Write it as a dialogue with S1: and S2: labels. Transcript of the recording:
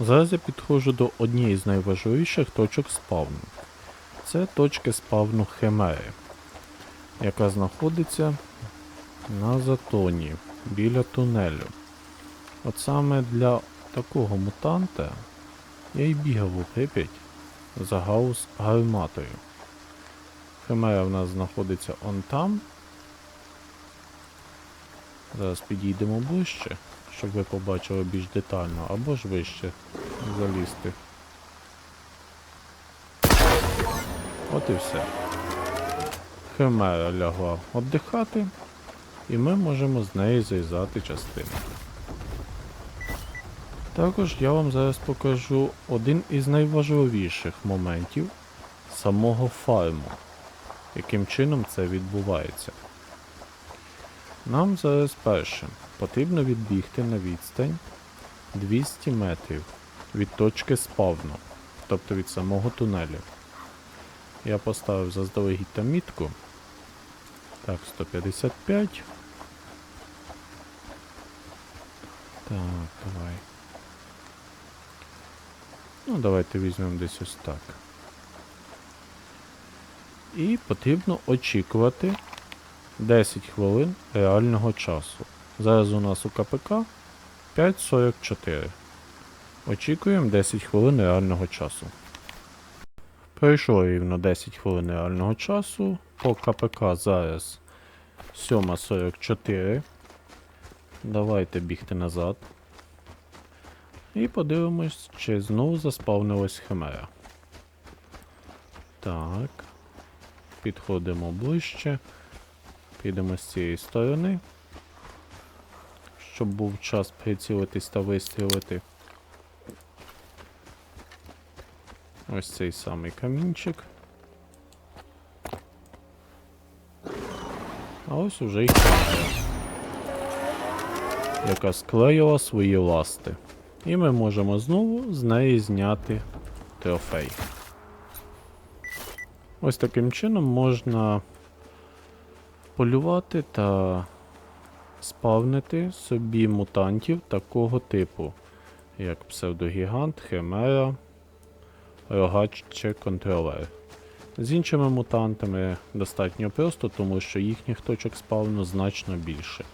S1: Зараз я підходжу до однієї з найважливіших точок спавну. Це точки спавну Химери, яка знаходиться на затоні біля тунелю. От саме для такого мутанта я й бігав у Прип'ять за гаус гарматою. Химера в нас знаходиться он там. Зараз підійдемо ближче, щоб ви побачили більш детально, або ж вище залізти. От і все. Химера лягла віддихати, і ми можемо з неї зрізати частину. Також я вам зараз покажу один із найважливіших моментів самого фарму, яким чином це відбувається. Нам зараз перше потрібно відбігти на відстань 200 метрів від точки спавну, тобто від самого тунелю. Я поставив заздалегідь там мітку. Так, 155. Так, давай. Ну, давайте візьмемо десь ось так. І потрібно очікувати 10 хвилин реального часу. Зараз у нас у КПК 5.44. Очікуємо 10 хвилин реального часу. Пройшло рівно 10 хвилин реального часу. По КПК зараз 7.44. Давайте бігти назад. І подивимось, чи знову заспавнилась химера. Так. Підходимо ближче. Підемо з цієї сторони. Щоб був час прицілитись та вистрілити. Ось цей самий камінчик. А ось уже й химера, яка склеїла свої ласти. І ми можемо знову з неї зняти трофей. Ось таким чином можна полювати та спавнити собі мутантів такого типу, як псевдогігант, химера, рогач чи контролер. З іншими мутантами достатньо просто, тому що їхніх точок спавну значно більше.